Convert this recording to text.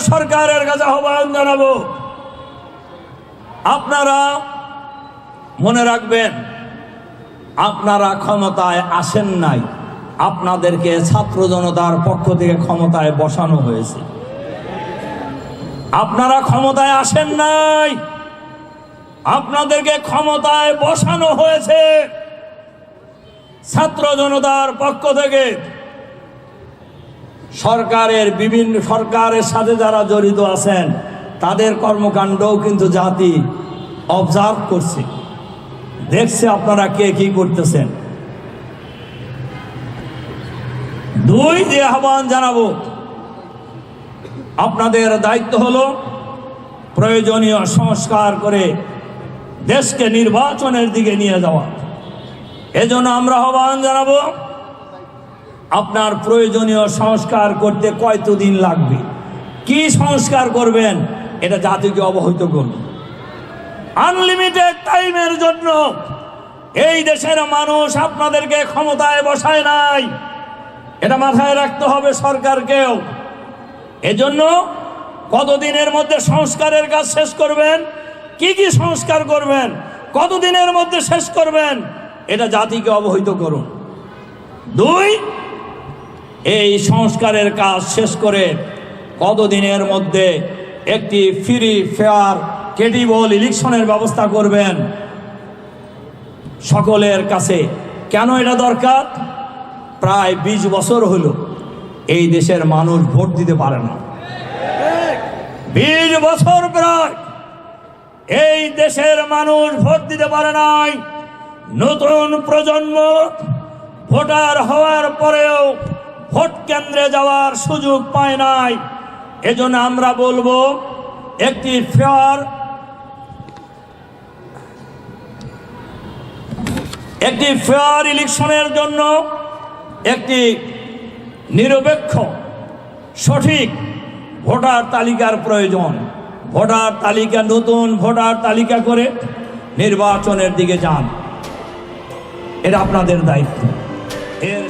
সরকারের কাছে আহ্বান জানাব। আপনারা মনে রাখবেন, আপনারা ক্ষমতায় আসেন নাই। আপনাদেরকে ছাত্র জনতার পক্ষ থেকে ক্ষমতায় বসানো হয়েছে। আপনারা ক্ষমতায় আসেন নাই। আপনাদেরকে ক্ষমতায় বসানো হয়েছে। ছাত্র জনতার পক্ষ থেকে সরকারের বিভিন্ন সরকারের সাথে যারা জড়িত আছেন, তাদের কর্মকাণ্ডও কিন্তু জাতি অবজার্ভ করছে। দেখছে আপনারা কে কি করতেছেন। দুই যে আহ্বান জানাব, আপনাদের দায়িত্ব হলো প্রয়োজনীয় সংস্কার করে দেশকে নির্বাচনের দিকে নিয়ে যাওয়া। এজন্য আমরা আহ্বান জানাব আপনার প্রয়োজনীয় সংস্কার করতে কয়তদিন লাগবে? কি সংস্কার করবেন? এটা জাতিকে অবহিত করুন। আনলিমিটেড টাইমের জন্য এই দেশের মানুষ আপনাদেরকে ক্ষমতায় বসায় নাই। এটা মাথায় রাখতে হবে সরকারকেও। এজন্য কতদিনের মধ্যে সংস্কারের কাজ শেষ করবেন? কি কি সংস্কার করবেন? কতদিনের মধ্যে শেষ করবেন? এটা জাতিকে অবহিত করুন। দুই এই সংস্কারের কাজ শেষ করে কতদিনের মধ্যে একটি ফ্রি ফেয়ার ক্রেডিবল ইলেকশনের ব্যবস্থা করবেন? সকলের কাছে। কেন এটা দরকার? প্রায় ২০ বছর হলো এই দেশের মানুষ ভোট দিতে পারে না। বিশ বছর প্রায় এই দেশের মানুষ ভোট দিতে পারে নাই। নতুন প্রজন্ম ভোটার হওয়ার পরেও ভোট কেন্দ্রে যাওয়ার সুযোগ পায় নাই। এজন্য আমরা বলব, একটি ফেয়ার একটি ফেয়ার ইলেকশনের জন্য একটি নিরপেক্ষ, সঠিক ভোটার তালিকার প্রয়োজন। ভোটার তালিকা, নতুন ভোটার তালিকা করে নির্বাচনের দিকে যান। এটা আপনাদের দায়িত্ব। এর